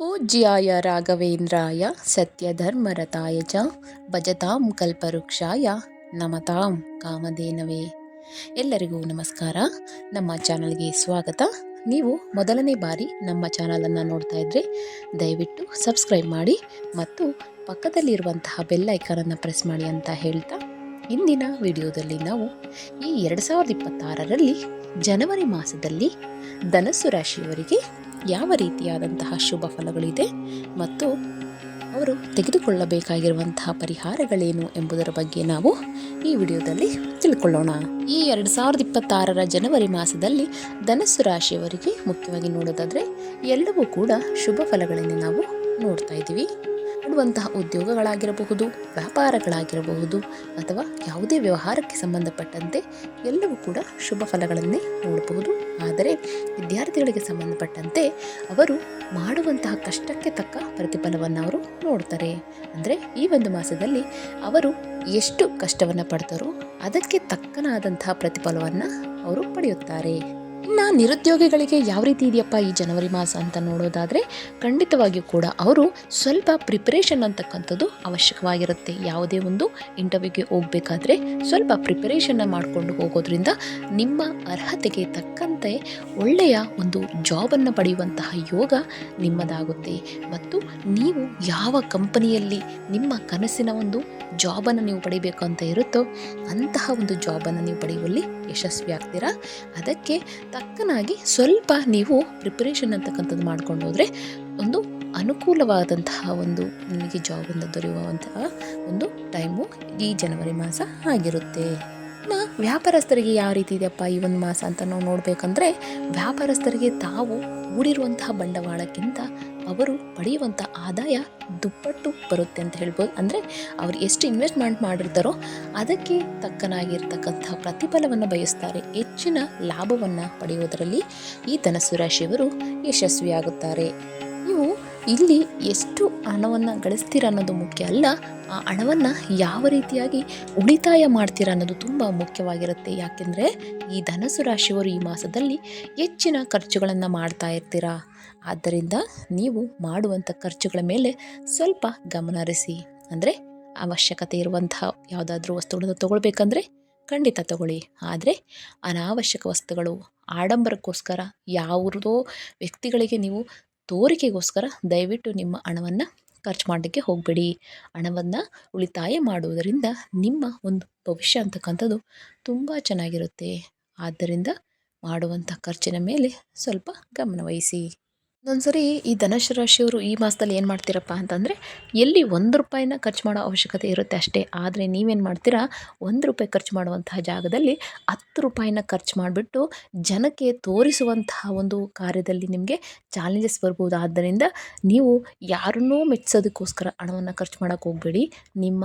ಪೂಜ್ಯಾಯ ರಾಘವೇಂದ್ರಾಯ ಸತ್ಯಧರ್ಮರತಾಯ ಚ ಭಜತಾಂ ಕಲ್ಪವೃಕ್ಷಾಯ ನಮತಾಂ ಕಾಮಧೇನವೇ. ಎಲ್ಲರಿಗೂ ನಮಸ್ಕಾರ. ನಮ್ಮ ಚಾನಲ್ಗೆ ಸ್ವಾಗತ. ನೀವು ಮೊದಲನೇ ಬಾರಿ ನಮ್ಮ ಚಾನಲನ್ನು ನೋಡ್ತಾ ಇದ್ದರೆ ದಯವಿಟ್ಟು ಸಬ್ಸ್ಕ್ರೈಬ್ ಮಾಡಿ ಮತ್ತು ಪಕ್ಕದಲ್ಲಿರುವಂತಹ ಬೆಲ್ ಐಕಾನನ್ನು ಪ್ರೆಸ್ ಮಾಡಿ ಅಂತ ಹೇಳ್ತಾ ಇಂದಿನ ವಿಡಿಯೋದಲ್ಲಿ ನಾವು ಈ ಎರಡು ಸಾವಿರದ ಇಪ್ಪತ್ತಾರರಲ್ಲಿ ಜನವರಿ ಮಾಸದಲ್ಲಿ ಧನಸ್ಸು ರಾಶಿಯವರಿಗೆ ಯಾವ ರೀತಿಯಾದಂತಹ ಶುಭ ಫಲಗಳಿದೆ ಮತ್ತು ಅವರು ತೆಗೆದುಕೊಳ್ಳಬೇಕಾಗಿರುವಂತಹ ಪರಿಹಾರಗಳೇನು ಎಂಬುದರ ಬಗ್ಗೆ ನಾವು ಈ ವಿಡಿಯೋದಲ್ಲಿ ತಿಳ್ಕೊಳ್ಳೋಣ. ಈ ಎರಡು ಸಾವಿರದ ಇಪ್ಪತ್ತಾರರ ಜನವರಿ ಮಾಸದಲ್ಲಿ ಧನಸ್ಸು ರಾಶಿಯವರಿಗೆ ಮುಖ್ಯವಾಗಿ ನೋಡೋದಾದರೆ ಎಲ್ಲವೂ ಕೂಡ ಶುಭ ಫಲಗಳನ್ನು ನಾವು ನೋಡ್ತಾ ಇದ್ದೀವಿ. ಮಾಡುವಂತಹ ಉದ್ಯೋಗಗಳಾಗಿರಬಹುದು, ವ್ಯಾಪಾರಗಳಾಗಿರಬಹುದು ಅಥವಾ ಯಾವುದೇ ವ್ಯವಹಾರಕ್ಕೆ ಸಂಬಂಧಪಟ್ಟಂತೆ ಎಲ್ಲವೂ ಕೂಡ ಶುಭ ಫಲಗಳನ್ನೇ ನೋಡಬಹುದು. ಆದರೆ ವಿದ್ಯಾರ್ಥಿಗಳಿಗೆ ಸಂಬಂಧಪಟ್ಟಂತೆ ಅವರು ಮಾಡುವಂತಹ ಕಷ್ಟಕ್ಕೆ ತಕ್ಕ ಪ್ರತಿಫಲವನ್ನು ಅವರು ನೋಡ್ತಾರೆ. ಅಂದರೆ ಈ ಒಂದು ಮಾಸದಲ್ಲಿ ಅವರು ಎಷ್ಟು ಕಷ್ಟವನ್ನು ಪಡ್ತಾರೋ ಅದಕ್ಕೆ ತಕ್ಕನಾದಂತಹ ಪ್ರತಿಫಲವನ್ನು ಅವರು ಪಡೆಯುತ್ತಾರೆ. ಇನ್ನು ನಿರುದ್ಯೋಗಿಗಳಿಗೆ ಯಾವ ರೀತಿ ಇದೆಯಪ್ಪ ಈ ಜನವರಿ ಮಾಸ ಅಂತ ನೋಡೋದಾದರೆ ಖಂಡಿತವಾಗಿಯೂ ಕೂಡ ಅವರು ಸ್ವಲ್ಪ ಪ್ರಿಪರೇಷನ್ ಅಂತಕ್ಕಂಥದ್ದು ಅವಶ್ಯಕವಾಗಿರುತ್ತೆ. ಯಾವುದೇ ಒಂದು ಇಂಟರ್ವ್ಯೂಗೆ ಹೋಗಬೇಕಾದ್ರೆ ಸ್ವಲ್ಪ ಪ್ರಿಪರೇಷನ್ನ ಮಾಡಿಕೊಂಡು ಹೋಗೋದ್ರಿಂದ ನಿಮ್ಮ ಅರ್ಹತೆಗೆ ತಕ್ಕಂತೆ ಒಳ್ಳೆಯ ಒಂದು ಜಾಬನ್ನು ಪಡೆಯುವಂತಹ ಯೋಗ ನಿಮ್ಮದಾಗುತ್ತೆ. ಮತ್ತು ನೀವು ಯಾವ ಕಂಪನಿಯಲ್ಲಿ ನಿಮ್ಮ ಕನಸಿನ ಒಂದು ಜಾಬನ್ನು ನೀವು ಪಡಿಬೇಕು ಅಂತ ಇರುತ್ತೋ ಅಂತಹ ಒಂದು ಜಾಬನ್ನು ನೀವು ಪಡೆಯುವಲ್ಲಿ ಯಶಸ್ವಿ ಆಗ್ತೀರಾ ಅದಕ್ಕೆ ತಕ್ಕನಾಗಿ ಸ್ವಲ್ಪ ನೀವು ಪ್ರಿಪ್ರೇಷನ್ ಅಂತಕ್ಕಂಥದ್ದು ಮಾಡ್ಕೊಂಡು ಹೋದರೆ ಒಂದು ಅನುಕೂಲವಾದಂತಹ ಒಂದು ನಿಮಗೆ ಜಾಬಿಂದ ದೊರೆಯುವಂತಹ ಒಂದು ಟೈಮು ಈ ಜನವರಿ ಮಾಸ ಆಗಿರುತ್ತೆ. ಇನ್ನು ವ್ಯಾಪಾರಸ್ಥರಿಗೆ ಯಾವ ರೀತಿ ಇದೆಯಪ್ಪ ಈ ಒಂದು ಮಾಸ ಅಂತ ನಾವು ನೋಡಬೇಕಂದ್ರೆ ವ್ಯಾಪಾರಸ್ಥರಿಗೆ ತಾವು ಹೂಡಿರುವಂತಹ ಬಂಡವಾಳಕ್ಕಿಂತ ಅವರು ಪಡೆಯುವಂಥ ಆದಾಯ ದುಪ್ಪಟ್ಟು ಬರುತ್ತೆ ಅಂತ ಹೇಳ್ಬೋದು. ಅಂದರೆ ಅವರು ಎಷ್ಟು ಇನ್ವೆಸ್ಟ್ಮೆಂಟ್ ಮಾಡಿರ್ತಾರೋ ಅದಕ್ಕೆ ತಕ್ಕನಾಗಿರ್ತಕ್ಕಂಥ ಪ್ರತಿಫಲವನ್ನು ಬಯಸ್ತಾರೆ. ಹೆಚ್ಚಿನ ಲಾಭವನ್ನು ಪಡೆಯುವುದರಲ್ಲಿ ಈ ಧನಸ್ಸು ರಾಶಿಯವರು ಯಶಸ್ವಿಯಾಗುತ್ತಾರೆ. ಇಲ್ಲಿ ಎಷ್ಟು ಹಣವನ್ನು ಗಳಿಸ್ತೀರ ಅನ್ನೋದು ಮುಖ್ಯ ಅಲ್ಲ, ಆ ಹಣವನ್ನು ಯಾವ ರೀತಿಯಾಗಿ ಉಳಿತಾಯ ಮಾಡ್ತೀರ ಅನ್ನೋದು ತುಂಬ ಮುಖ್ಯವಾಗಿರುತ್ತೆ. ಯಾಕೆಂದರೆ ಈ ಧನಸು ರಾಶಿಯವರು ಈ ಮಾಸದಲ್ಲಿ ಹೆಚ್ಚಿನ ಖರ್ಚುಗಳನ್ನು ಮಾಡ್ತಾ ಇರ್ತೀರಾ? ಆದ್ದರಿಂದ ನೀವು ಮಾಡುವಂಥ ಖರ್ಚುಗಳ ಮೇಲೆ ಸ್ವಲ್ಪ ಗಮನ ಹರಿಸಿ. ಅಂದರೆ ಅವಶ್ಯಕತೆ ಇರುವಂತಹ ಯಾವುದಾದ್ರೂ ವಸ್ತುಗಳನ್ನು ತಗೊಳ್ಬೇಕಂದ್ರೆ ಖಂಡಿತ ತಗೊಳ್ಳಿ. ಆದರೆ ಅನಾವಶ್ಯಕ ವಸ್ತುಗಳು, ಆಡಂಬರಕ್ಕೋಸ್ಕರ ಯಾವುದೋ ವ್ಯಕ್ತಿಗಳಿಗೆ ನೀವು ತೋರಿಕೆಗೋಸ್ಕರ ದಯವಿಟ್ಟು ನಿಮ್ಮ ಹಣವನ್ನು ಖರ್ಚು ಮಾಡಲಿಕ್ಕೆ ಹೋಗಬೇಡಿ. ಹಣವನ್ನು ಉಳಿತಾಯ ಮಾಡುವುದರಿಂದ ನಿಮ್ಮ ಒಂದು ಭವಿಷ್ಯ ಅಂತಕ್ಕಂಥದ್ದು ತುಂಬ ಚೆನ್ನಾಗಿರುತ್ತೆ. ಆದ್ದರಿಂದ ಮಾಡುವಂಥ ಖರ್ಚಿನ ಮೇಲೆ ಸ್ವಲ್ಪ ಗಮನವಹಿಸಿ ಒಂದೊಂದ್ಸರಿ ಈ ಧನುಷ್ ರಾಶಿಯವರು ಈ ಮಾಸದಲ್ಲಿ ಏನು ಮಾಡ್ತೀರಪ್ಪ ಅಂತಂದರೆ, ಎಲ್ಲಿ ಒಂದು ರೂಪಾಯಿನ ಖರ್ಚು ಮಾಡೋ ಅವಶ್ಯಕತೆ ಇರುತ್ತೆ ಅಷ್ಟೇ. ಆದರೆ ನೀವೇನು ಮಾಡ್ತೀರಾ, ಒಂದು ರೂಪಾಯಿ ಖರ್ಚು ಮಾಡುವಂತಹ ಜಾಗದಲ್ಲಿ ಹತ್ತು ರೂಪಾಯಿನ ಖರ್ಚು ಮಾಡಿಬಿಟ್ಟು ಜನಕ್ಕೆ ತೋರಿಸುವಂತಹ ಒಂದು ಕಾರ್ಯದಲ್ಲಿ ನಿಮಗೆ ಚಾಲೆಂಜಸ್ ಬರ್ಬೋದು. ಆದ್ದರಿಂದ ನೀವು ಯಾರನ್ನೂ ಮೆಚ್ಚಿಸೋದಕ್ಕೋಸ್ಕರ ಹಣವನ್ನು ಖರ್ಚು ಮಾಡೋಕ್ಕೆ ಹೋಗಬೇಡಿ. ನಿಮ್ಮ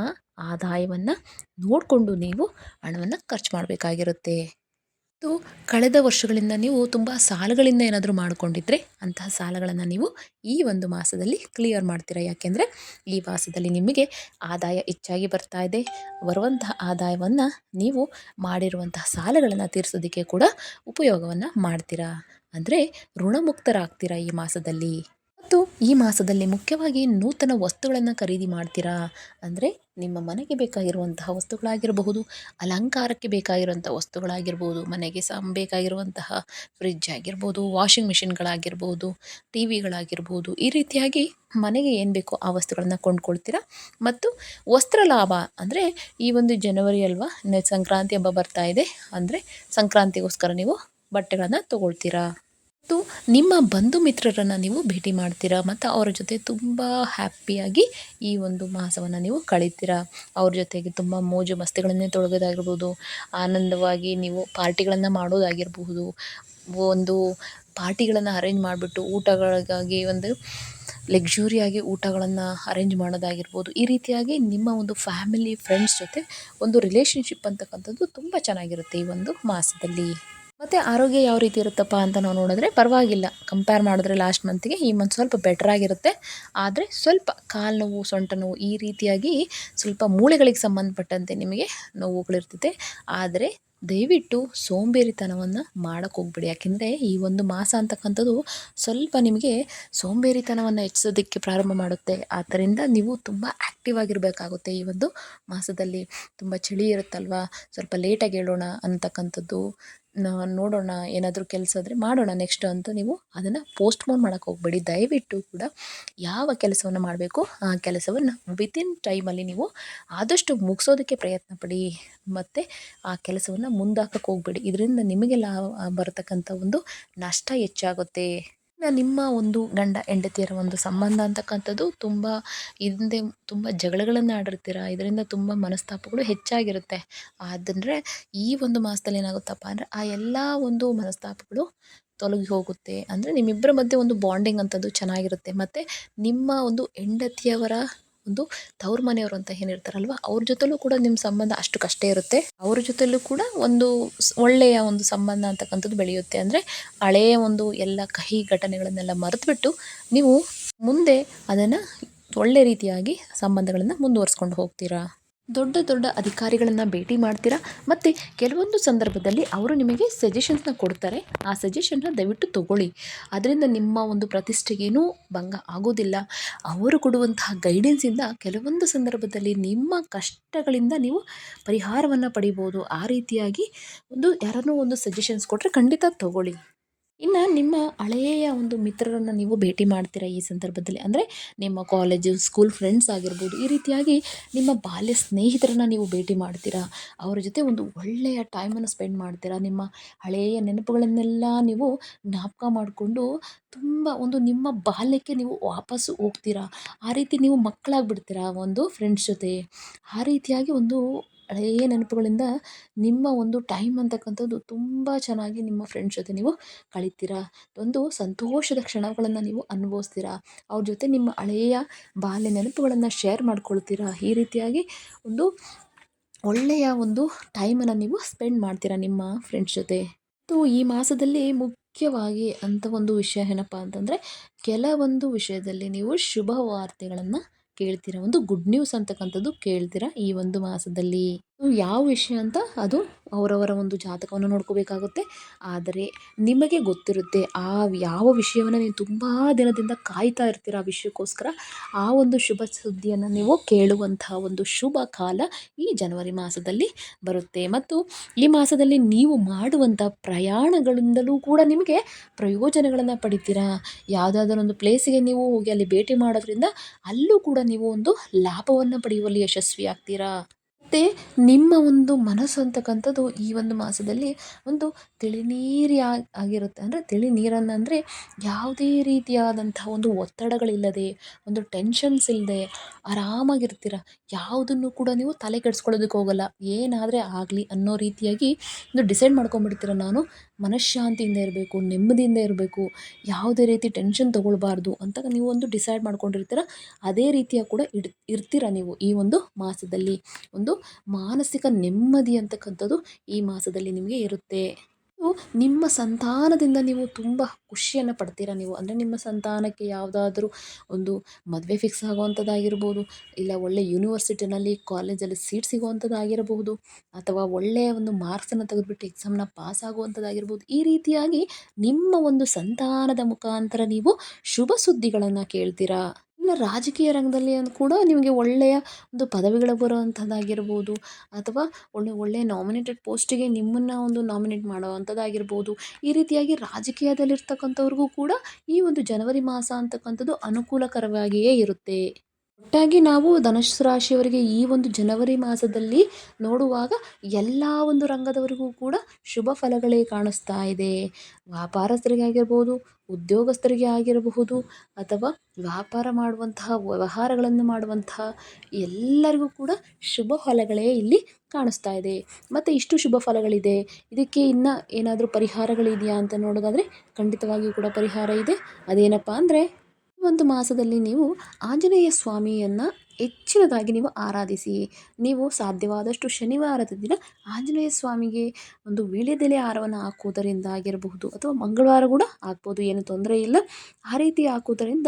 ಆದಾಯವನ್ನು ನೋಡಿಕೊಂಡು ನೀವು ಹಣವನ್ನು ಖರ್ಚು ಮಾಡಬೇಕಾಗಿರುತ್ತೆ. ಮತ್ತು ಕಳೆದ ವರ್ಷಗಳಿಂದ ನೀವು ತುಂಬ ಸಾಲಗಳಿಂದ ಏನಾದರೂ ಮಾಡಿಕೊಂಡಿದ್ರೆ ಅಂತಹ ಸಾಲಗಳನ್ನು ನೀವು ಈ ಒಂದು ಮಾಸದಲ್ಲಿ ಕ್ಲಿಯರ್ ಮಾಡ್ತೀರಾ? ಯಾಕೆಂದರೆ ಈ ಮಾಸದಲ್ಲಿ ನಿಮಗೆ ಆದಾಯ ಹೆಚ್ಚಾಗಿ ಬರ್ತಾ ಇದೆ. ಬರುವಂತಹ ಆದಾಯವನ್ನು ನೀವು ಮಾಡಿರುವಂತಹ ಸಾಲಗಳನ್ನು ತೀರಿಸೋದಕ್ಕೆ ಕೂಡ ಉಪಯೋಗವನ್ನು ಮಾಡ್ತೀರಾ? ಅಂದರೆ ಋಣಮುಕ್ತರಾಗ್ತೀರಾ ಈ ಮಾಸದಲ್ಲಿ? ಮತ್ತು ಈ ಮಾಸದಲ್ಲಿ ಮುಖ್ಯವಾಗಿ ನೂತನ ವಸ್ತುಗಳನ್ನು ಖರೀದಿ ಮಾಡ್ತೀರಾ? ಅಂದರೆ ನಿಮ್ಮ ಮನೆಗೆ ಬೇಕಾಗಿರುವಂತಹ ವಸ್ತುಗಳಾಗಿರಬಹುದು, ಅಲಂಕಾರಕ್ಕೆ ಬೇಕಾಗಿರುವಂಥ ವಸ್ತುಗಳಾಗಿರ್ಬೋದು ಮನೆಗೆ ಸಹ ಬೇಕಾಗಿರುವಂತಹ ಫ್ರಿಜ್ ಆಗಿರ್ಬೋದು ವಾಷಿಂಗ್ ಮಿಷಿನ್ಗಳಾಗಿರ್ಬೋದು ಟಿ ವಿಗಳಾಗಿರ್ಬೋದು, ಈ ರೀತಿಯಾಗಿ ಮನೆಗೆ ಏನು ಬೇಕೋ ಆ ವಸ್ತುಗಳನ್ನು ಕೊಂಡ್ಕೊಳ್ತೀರಾ? ಮತ್ತು ವಸ್ತ್ರ ಲಾಭ ಅಂದರೆ ಈ ಒಂದು ಜನವರಿ ಅಲ್ವಾ ಸಂಕ್ರಾಂತಿ ಹಬ್ಬ ಬರ್ತಾ ಇದೆ, ಅಂದರೆ ಸಂಕ್ರಾಂತಿಗೋಸ್ಕರ ನೀವು ಬಟ್ಟೆಗಳನ್ನು ತೊಗೊಳ್ತೀರಾ? ಮತ್ತು ನಿಮ್ಮ ಬಂಧು ಮಿತ್ರರನ್ನು ನೀವು ಭೇಟಿ ಮಾಡ್ತೀರಾ ಮತ್ತು ಅವರ ಜೊತೆ ತುಂಬ ಹ್ಯಾಪಿಯಾಗಿ ಈ ಒಂದು ಮಾಸವನ್ನು ನೀವು ಕಳೀತೀರಾ? ಅವ್ರ ಜೊತೆಗೆ ತುಂಬ ಮೋಜು ಮಸ್ತಿಗಳನ್ನೇ ತೊಡಗೋದಾಗಿರ್ಬೋದು ಆನಂದವಾಗಿ ನೀವು ಪಾರ್ಟಿಗಳನ್ನು ಮಾಡೋದಾಗಿರಬಹುದು, ಒಂದು ಪಾರ್ಟಿಗಳನ್ನು ಅರೇಂಜ್ ಮಾಡಿಬಿಟ್ಟು ಊಟಗಳಿಗಾಗಿ ಒಂದು ಲಕ್ಸುರಿಯಾಗಿ ಊಟಗಳನ್ನು ಅರೇಂಜ್ ಮಾಡೋದಾಗಿರ್ಬೋದು, ಈ ರೀತಿಯಾಗಿ ನಿಮ್ಮ ಒಂದು ಫ್ಯಾಮಿಲಿ, ಫ್ರೆಂಡ್ಸ್ ಜೊತೆ ಒಂದು ರಿಲೇಷನ್ಶಿಪ್ ಅಂತಕ್ಕಂಥದ್ದು ತುಂಬ ಚೆನ್ನಾಗಿರುತ್ತೆ ಈ ಒಂದು ಮಾಸದಲ್ಲಿ. ಮತ್ತು ಆರೋಗ್ಯ ಯಾವ ರೀತಿ ಇರುತ್ತಪ್ಪ ಅಂತ ನಾವು ನೋಡಿದ್ರೆ ಪರವಾಗಿಲ್ಲ. ಕಂಪೇರ್ ಮಾಡಿದ್ರೆ ಲಾಸ್ಟ್ ಮಂತಿಗೆ ಈ ಮಂತ್ ಸ್ವಲ್ಪ ಬೆಟರ್ ಆಗಿರುತ್ತೆ. ಆದರೆ ಸ್ವಲ್ಪ ಕಾಲು ನೋವು, ಸೊಂಟ ನೋವು ಈ ರೀತಿಯಾಗಿ ಸ್ವಲ್ಪ ಮೂಳೆಗಳಿಗೆ ಸಂಬಂಧಪಟ್ಟಂತೆ ನಿಮಗೆ ನೋವುಗಳಿರ್ತದೆ ಆದರೆ ದಯವಿಟ್ಟು ಸೋಂಬೇರಿತನವನ್ನು ಮಾಡೋಕ್ಕೆ ಹೋಗ್ಬೇಡಿ. ಯಾಕೆಂದರೆ ಈ ಒಂದು ಮಾಸ ಅಂತಕ್ಕಂಥದ್ದು ಸ್ವಲ್ಪ ನಿಮಗೆ ಸೋಂಬೇರಿತನವನ್ನು ಹೆಚ್ಚಿಸೋದಕ್ಕೆ ಪ್ರಾರಂಭ ಮಾಡುತ್ತೆ. ಆದ್ದರಿಂದ ನೀವು ತುಂಬ ಆ್ಯಕ್ಟಿವ್ ಆಗಿರಬೇಕಾಗುತ್ತೆ ಈ ಒಂದು ಮಾಸದಲ್ಲಿ. ತುಂಬ ಚಳಿ ಇರುತ್ತಲ್ವ? ಸ್ವಲ್ಪ ಲೇಟಾಗಿ ಹೇಳೋಣ ಅಂತಕ್ಕಂಥದ್ದು. ನೋಡೋಣ ಏನಾದರೂ ಕೆಲಸ ಆದರೆ ಮಾಡೋಣ ನೆಕ್ಸ್ಟ್ ಅಂತ ನೀವು ಅದನ್ನು ಪೋಸ್ಟ್ಪೋನ್ ಮಾಡೋಕ್ಕೆ ಹೋಗಬೇಡಿ. ದಯವಿಟ್ಟು ಕೂಡ ಯಾವ ಕೆಲಸವನ್ನು ಮಾಡಬೇಕು ಆ ಕೆಲಸವನ್ನು ವಿತಿನ್ ಟೈಮಲ್ಲಿ ನೀವು ಆದಷ್ಟು ಮುಗಿಸೋದಕ್ಕೆ ಪ್ರಯತ್ನ ಪಡಿ. ಮತ್ತು ಆ ಕೆಲಸವನ್ನು ಮುಂದಾಕಕ್ಕೆ ಹೋಗಬೇಡಿ. ಇದರಿಂದ ನಿಮಗೆ ಲಾಭ ಬರತಕ್ಕಂಥ ಒಂದು ನಷ್ಟ ಹೆಚ್ಚಾಗುತ್ತೆ. ನಿಮ್ಮ ಒಂದು ಗಂಡ, ಹೆಂಡತಿಯರ ಒಂದು ಸಂಬಂಧ ಅಂತಕ್ಕಂಥದ್ದು ತುಂಬ ಹಿಂದೆ ತುಂಬ ಜಗಳಗಳನ್ನು ಆಡಿರ್ತೀರ. ಇದರಿಂದ ತುಂಬ ಮನಸ್ತಾಪಗಳು ಹೆಚ್ಚಾಗಿರುತ್ತೆ. ಆದರೆ ಈ ಒಂದು ಮಾಸದಲ್ಲಿ ಏನಾಗುತ್ತಪ್ಪ ಅಂದರೆ ಆ ಎಲ್ಲ ಒಂದು ಮನಸ್ತಾಪಗಳು ತೊಲಗಿ ಹೋಗುತ್ತೆ. ಅಂದರೆ ನಿಮ್ಮಿಬ್ಬರ ಮಧ್ಯೆ ಒಂದು ಬಾಂಡಿಂಗ್ ಅಂಥದ್ದು ಚೆನ್ನಾಗಿರುತ್ತೆ. ಮತ್ತು ನಿಮ್ಮ ಒಂದು ಹೆಂಡತಿಯವರ ಒಂದು ತವ್ರ ಮನೆಯವರು ಅಂತ ಏನಿರ್ತಾರಲ್ವ, ಅವ್ರ ಜೊತೆಲೂ ಕೂಡ ನಿಮ್ಮ ಸಂಬಂಧ ಅಷ್ಟಕ್ಕಷ್ಟೇ ಇರುತ್ತೆ. ಅವ್ರ ಜೊತೆಲೂ ಕೂಡ ಒಂದು ಒಳ್ಳೆಯ ಒಂದು ಸಂಬಂಧ ಅಂತಕ್ಕಂಥದ್ದು ಬೆಳೆಯುತ್ತೆ. ಅಂದರೆ ಹಳೆಯ ಒಂದು ಎಲ್ಲ ಕಹಿ ಘಟನೆಗಳನ್ನೆಲ್ಲ ಮರೆತುಬಿಟ್ಟು ನೀವು ಮುಂದೆ ಅದನ್ನು ಒಳ್ಳೆ ರೀತಿಯಾಗಿ ಸಂಬಂಧಗಳನ್ನು ಮುಂದುವರಿಸ್ಕೊಂಡು ಹೋಗ್ತೀರಾ? ದೊಡ್ಡ ದೊಡ್ಡ ಅಧಿಕಾರಿಗಳನ್ನು ಭೇಟಿ ಮಾಡ್ತೀರಾ? ಮತ್ತು ಕೆಲವೊಂದು ಸಂದರ್ಭದಲ್ಲಿ ಅವರು ನಿಮಗೆ ಸಜೆಷನ್ಸ್ನ ಕೊಡ್ತಾರೆ. ಆ ಸಜೆಷನ್ನ ದಯವಿಟ್ಟು ತಗೊಳ್ಳಿ. ಅದರಿಂದ ನಿಮ್ಮ ಒಂದು ಪ್ರತಿಷ್ಠೆಗೇನೂ ಭಂಗ ಆಗೋದಿಲ್ಲ. ಅವರು ಕೊಡುವಂತಹ ಗೈಡೆನ್ಸಿಂದ ಕೆಲವೊಂದು ಸಂದರ್ಭದಲ್ಲಿ ನಿಮ್ಮ ಕಷ್ಟಗಳಿಂದ ನೀವು ಪರಿಹಾರವನ್ನು ಪಡಿಬೋದು. ಆ ರೀತಿಯಾಗಿ ಒಂದು ಯಾರನ್ನೋ ಒಂದು ಸಜೆಷನ್ಸ್ ಕೊಟ್ಟರೆ ಖಂಡಿತ ತಗೊಳ್ಳಿ. ಇನ್ನು ನಿಮ್ಮ ಹಳೆಯ ಒಂದು ಮಿತ್ರರನ್ನು ನೀವು ಭೇಟಿ ಮಾಡ್ತೀರಾ ಈ ಸಂದರ್ಭದಲ್ಲಿ? ಅಂದರೆ ನಿಮ್ಮ ಕಾಲೇಜು ಸ್ಕೂಲ್ ಫ್ರೆಂಡ್ಸ್ ಆಗಿರ್ಬೋದು, ಈ ರೀತಿಯಾಗಿ ನಿಮ್ಮ ಬಾಲ್ಯ ಸ್ನೇಹಿತರನ್ನು ನೀವು ಭೇಟಿ ಮಾಡ್ತೀರಾ? ಅವರ ಜೊತೆ ಒಂದು ಒಳ್ಳೆಯ ಟೈಮನ್ನು ಸ್ಪೆಂಡ್ ಮಾಡ್ತೀರಾ? ನಿಮ್ಮ ಹಳೆಯ ನೆನಪುಗಳನ್ನೆಲ್ಲ ನೀವು ಜ್ಞಾಪಕ ಮಾಡಿಕೊಂಡು ತುಂಬ ಒಂದು ನಿಮ್ಮ ಬಾಲ್ಯಕ್ಕೆ ನೀವು ವಾಪಸ್ಸು ಹೋಗ್ತೀರಾ? ಆ ರೀತಿ ನೀವು ಮಕ್ಕಳಾಗ್ಬಿಡ್ತೀರಾ ಒಂದು ಫ್ರೆಂಡ್ಸ್ ಜೊತೆ? ಆ ರೀತಿಯಾಗಿ ಒಂದು ಹಳೆಯ ನೆನಪುಗಳಿಂದ ನಿಮ್ಮ ಒಂದು ಟೈಮ್ ಅಂತಕ್ಕಂಥದ್ದು ತುಂಬ ಚೆನ್ನಾಗಿ ನಿಮ್ಮ ಫ್ರೆಂಡ್ಸ್ ಜೊತೆ ನೀವು ಕಳೀತೀರಾ? ಒಂದು ಸಂತೋಷದ ಕ್ಷಣಗಳನ್ನು ನೀವು ಅನುಭವಿಸ್ತೀರಾ? ಅವ್ರ ಜೊತೆ ನಿಮ್ಮ ಹಳೆಯ ಬಾಲ್ಯ ನೆನಪುಗಳನ್ನು ಶೇರ್ ಮಾಡ್ಕೊಳ್ತೀರಾ? ಈ ರೀತಿಯಾಗಿ ಒಂದು ಒಳ್ಳೆಯ ಒಂದು ಟೈಮನ್ನು ನೀವು ಸ್ಪೆಂಡ್ ಮಾಡ್ತೀರಾ ನಿಮ್ಮ ಫ್ರೆಂಡ್ಸ್ ಜೊತೆ? ಮತ್ತು ಈ ಮಾಸದಲ್ಲಿ ಮುಖ್ಯವಾಗಿ ಅಂಥ ಒಂದು ವಿಷಯ ಏನಪ್ಪ ಅಂತಂದರೆ, ಕೆಲವೊಂದು ವಿಷಯದಲ್ಲಿ ನೀವು ಶುಭ ವಾರ್ತೆಗಳನ್ನು ಕೇಳ್ತೀರಾ? ಒಂದು ಗುಡ್ ನ್ಯೂಸ್ ಅಂತಕ್ಕಂಥದ್ದು ಕೇಳ್ತೀರಾ ಈ ಒಂದು ಮಾಸದಲ್ಲಿ? ಯಾವ ವಿಷಯ ಅಂತ ಅದು ಅವರವರ ಒಂದು ಜಾತಕವನ್ನು ನೋಡ್ಕೋಬೇಕಾಗುತ್ತೆ. ಆದರೆ ನಿಮಗೆ ಗೊತ್ತಿರುತ್ತೆ, ಆ ಯಾವ ವಿಷಯವನ್ನು ನೀವು ತುಂಬ ದಿನದಿಂದ ಕಾಯ್ತಾ ಇರ್ತೀರ ಆ ವಿಷಯಕ್ಕೋಸ್ಕರ, ಆ ಒಂದು ಶುಭ ಸುದ್ದಿಯನ್ನು ನೀವು ಕೇಳುವಂತಹ ಒಂದು ಶುಭ ಕಾಲ ಈ ಜನವರಿ ಮಾಸದಲ್ಲಿ ಬರುತ್ತೆ. ಮತ್ತು ಈ ಮಾಸದಲ್ಲಿ ನೀವು ಮಾಡುವಂಥ ಪ್ರಯಾಣಗಳಿಂದಲೂ ಕೂಡ ನಿಮಗೆ ಪ್ರಯೋಜನಗಳನ್ನು ಪಡಿತೀರಾ? ಯಾವುದಾದ್ರೂ ಒಂದು ಪ್ಲೇಸಿಗೆ ನೀವು ಹೋಗಿ ಅಲ್ಲಿ ಭೇಟಿ ಮಾಡೋದ್ರಿಂದ ಅಲ್ಲೂ ಕೂಡ ನೀವು ಒಂದು ಲಾಭವನ್ನು ಪಡೆಯುವಲ್ಲಿ ಯಶಸ್ವಿ ಆಗ್ತೀರಾ ಮತ್ತು ನಿಮ್ಮ ಒಂದು ಮನಸ್ಸು ಅಂತಕ್ಕಂಥದ್ದು ಈ ಒಂದು ಮಾಸದಲ್ಲಿ ಒಂದು ತಿಳಿ ನೀರಿ ಆಗಿರುತ್ತೆ. ಅಂದರೆ ತಿಳಿನೀರನ್ನು ಅಂದರೆ ಯಾವುದೇ ರೀತಿಯಾದಂಥ ಒಂದು ಒತ್ತಡಗಳಿಲ್ಲದೆ, ಒಂದು ಟೆನ್ಷನ್ಸ್ ಇಲ್ಲದೆ ಆರಾಮಾಗಿರ್ತೀರ. ಯಾವುದನ್ನು ಕೂಡ ನೀವು ತಲೆ ಕೆಡಿಸ್ಕೊಳ್ಳೋದಕ್ಕೆ ಹೋಗಲ್ಲ. ಏನಾದರೆ ಆಗಲಿ ಅನ್ನೋ ರೀತಿಯಾಗಿ ಒಂದು ಡಿಸೈಡ್ ಮಾಡ್ಕೊಂಬಿಡ್ತೀರ ನಾನು ಮನಃಶಾಂತಿಯಿಂದ ಇರಬೇಕು, ನೆಮ್ಮದಿಯಿಂದ ಇರಬೇಕು, ಯಾವುದೇ ರೀತಿ ಟೆನ್ಷನ್ ತೊಗೊಳ್ಬಾರ್ದು ಅಂತ ನೀವು ಒಂದು ಡಿಸೈಡ್ ಮಾಡ್ಕೊಂಡಿರ್ತೀರ, ಅದೇ ರೀತಿಯ ಕೂಡ ಇಡ್, ಇರ್ತೀರ ನೀವು ಈ ಒಂದು ಮಾಸದಲ್ಲಿ. ಒಂದು ಮಾನಸಿಕ ನೆಮ್ಮದಿ ಅಂತಕ್ಕಂಥದ್ದು ಈ ಮಾಸದಲ್ಲಿ ನಿಮಗೆ ಇರುತ್ತೆ. ನಿಮ್ಮ ಸಂತಾನದಿಂದ ನೀವು ತುಂಬ ಖುಷಿಯನ್ನು ಪಡ್ತೀರಾ? ನೀವು ಅಂದರೆ ನಿಮ್ಮ ಸಂತಾನಕ್ಕೆ ಯಾವುದಾದ್ರೂ ಒಂದು ಮದುವೆ ಫಿಕ್ಸ್ ಆಗುವಂಥದ್ದಾಗಿರ್ಬೋದು, ಇಲ್ಲ ಒಳ್ಳೆಯ ಯೂನಿವರ್ಸಿಟಿನಲ್ಲಿ ಕಾಲೇಜಲ್ಲಿ ಸೀಟ್ ಸಿಗುವಂಥದ್ದಾಗಿರಬಹುದು ಅಥವಾ ಒಳ್ಳೆಯ ಒಂದು ಮಾರ್ಕ್ಸನ್ನು ತೆಗೆದುಬಿಟ್ಟು ಎಕ್ಸಾಮ್ನ ಪಾಸ್ ಆಗುವಂಥದ್ದಾಗಿರ್ಬೋದು, ಈ ರೀತಿಯಾಗಿ ನಿಮ್ಮ ಒಂದು ಸಂತಾನದ ಮುಖಾಂತರ ನೀವು ಶುಭ ಸುದ್ದಿಗಳನ್ನು ಕೇಳ್ತೀರಾ? ಇನ್ನು ರಾಜಕೀಯ ರಂಗದಲ್ಲಿ ಕೂಡ ನಿಮಗೆ ಒಳ್ಳೆಯ ಒಂದು ಪದವಿಗಳು ಬರುವಂಥದ್ದಾಗಿರ್ಬೋದು ಅಥವಾ ಒಳ್ಳೆ ಒಳ್ಳೆಯ ನಾಮಿನೇಟೆಡ್ ಪೋಸ್ಟಿಗೆ ನಿಮ್ಮನ್ನು ಒಂದು ನಾಮಿನೇಟ್ ಮಾಡುವಂಥದ್ದಾಗಿರ್ಬೋದು ಈ ರೀತಿಯಾಗಿ ರಾಜಕೀಯದಲ್ಲಿರ್ತಕ್ಕಂಥವ್ರಿಗೂ ಕೂಡ ಈ ಒಂದು ಜನವರಿ ಮಾಸ ಅಂತಕ್ಕಂಥದ್ದು ಅನುಕೂಲಕರವಾಗಿಯೇ ಇರುತ್ತೆ. ಒಟ್ಟಾಗಿ ನಾವು ಧನುಸ್ಸು ರಾಶಿಯವರಿಗೆ ಈ ಒಂದು ಜನವರಿ ಮಾಸದಲ್ಲಿ ನೋಡುವಾಗ ಎಲ್ಲ ಒಂದು ರಂಗದವರಿಗೂ ಕೂಡ ಶುಭ ಫಲಗಳೇ ಕಾಣಿಸ್ತಾ ಇದೆ. ವ್ಯಾಪಾರಸ್ಥರಿಗೆ ಆಗಿರ್ಬೋದು ಉದ್ಯೋಗಸ್ಥರಿಗೆ ಆಗಿರಬಹುದು ಅಥವಾ ವ್ಯಾಪಾರ ಮಾಡುವಂತಹ ವ್ಯವಹಾರಗಳನ್ನು ಮಾಡುವಂತಹ ಎಲ್ಲರಿಗೂ ಕೂಡ ಶುಭ ಫಲಗಳೇ ಇಲ್ಲಿ ಕಾಣಿಸ್ತಾ ಇದೆ. ಮತ್ತು ಇಷ್ಟು ಶುಭ ಫಲಗಳಿದೆ. ಇದಕ್ಕೆ ಇನ್ನು ಏನಾದರೂ ಪರಿಹಾರಗಳಿದೆಯಾ ಅಂತ ನೋಡೋದಾದರೆ ಖಂಡಿತವಾಗಿಯೂ ಕೂಡ ಪರಿಹಾರ ಇದೆ. ಅದೇನಪ್ಪ ಅಂದರೆ ಒಂದು ಮಾಸದಲ್ಲಿ ನೀವು ಆಂಜನೇಯ ಸ್ವಾಮಿಯನ್ನು ಹೆಚ್ಚಿನದಾಗಿ ನೀವು ಆರಾಧಿಸಿ. ನೀವು ಸಾಧ್ಯವಾದಷ್ಟು ಶನಿವಾರದ ದಿನ ಆಂಜನೇಯ ಸ್ವಾಮಿಗೆ ಒಂದು ವೀಳ್ಯದೆಲೆ ಹಾರವನ್ನು ಹಾಕುವುದರಿಂದ ಆಗಿರಬಹುದು ಅಥವಾ ಮಂಗಳವಾರ ಕೂಡ ಹಾಕ್ಬೋದು, ಏನು ತೊಂದರೆ ಇಲ್ಲ. ಆ ರೀತಿ ಹಾಕುವುದರಿಂದ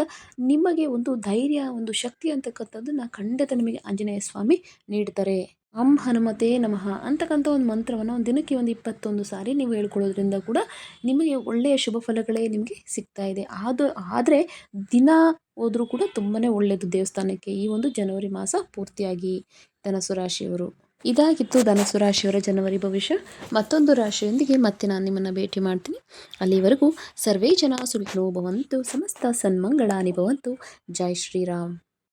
ನಿಮಗೆ ಒಂದು ಧೈರ್ಯ, ಒಂದು ಶಕ್ತಿ ಅಂತಕ್ಕಂಥದ್ದನ್ನು ಖಂಡಿತ ನಿಮಗೆ ಆಂಜನೇಯ ಸ್ವಾಮಿ ನೀಡ್ತಾರೆ. ಅಂ ಹನುಮತೆ ನಮಃ ಅಂತಕ್ಕಂಥ ಒಂದು ಮಂತ್ರವನ್ನು ಒಂದು ದಿನಕ್ಕೆ ಒಂದು ಇಪ್ಪತ್ತೊಂದು ಸಾರಿ ನೀವು ಹೇಳ್ಕೊಳ್ಳೋದ್ರಿಂದ ಕೂಡ ನಿಮಗೆ ಒಳ್ಳೆಯ ಶುಭ ಫಲಗಳೇ ನಿಮಗೆ ಸಿಗ್ತಾ ಇದೆ. ಅದು ಆದರೆ ದಿನ ಹೋದರೂ ಕೂಡ ತುಂಬಾ ಒಳ್ಳೆಯದು ದೇವಸ್ಥಾನಕ್ಕೆ ಈ ಒಂದು ಜನವರಿ ಮಾಸ ಪೂರ್ತಿಯಾಗಿ ಧನಸು ರಾಶಿಯವರು. ಇದಾಗಿತ್ತು ಧನಸು ರಾಶಿಯವರ ಜನವರಿ ಭವಿಷ್ಯ. ಮತ್ತೊಂದು ರಾಶಿಯೊಂದಿಗೆ ಮತ್ತೆ ನಾನು ನಿಮ್ಮನ್ನು ಭೇಟಿ ಮಾಡ್ತೀನಿ. ಅಲ್ಲಿವರೆಗೂ ಸರ್ವೇ ಜನ ಸುಖಿನೋ ಭವಂತು ಸಮಸ್ತ ಸನ್ಮಂಗಳ ಭವಂತು ಜೈ ಶ್ರೀರಾಮ್.